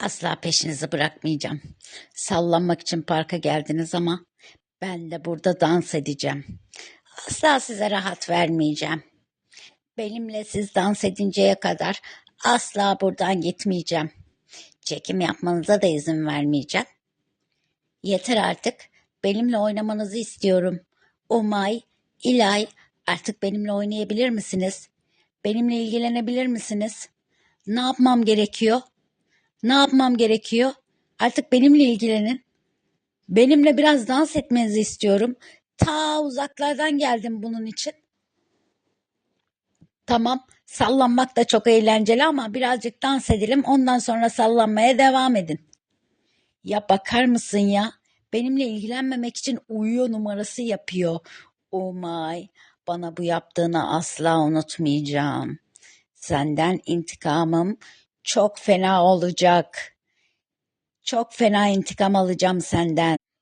Asla peşinizi bırakmayacağım. Sallanmak için parka geldiniz ama ben de burada dans edeceğim. Asla size rahat vermeyeceğim. Benimle siz dans edinceye kadar asla buradan gitmeyeceğim. Çekim yapmanıza da izin vermeyeceğim. Yeter artık. Benimle oynamanızı istiyorum. Umay, İlay, artık benimle oynayabilir misiniz? Benimle ilgilenebilir misiniz? Ne yapmam gerekiyor? Ne yapmam gerekiyor? Artık benimle ilgilenin. Benimle biraz dans etmenizi istiyorum. Ta uzaklardan geldim bunun için. Tamam, sallanmak da çok eğlenceli ama birazcık dans edelim. Ondan sonra sallanmaya devam edin. Ya bakar mısın ya? Benimle ilgilenmemek için uyuyor numarası yapıyor. Oh my, bana bu yaptığını asla unutmayacağım. Senden intikamım çok fena olacak. Çok fena intikam alacağım senden.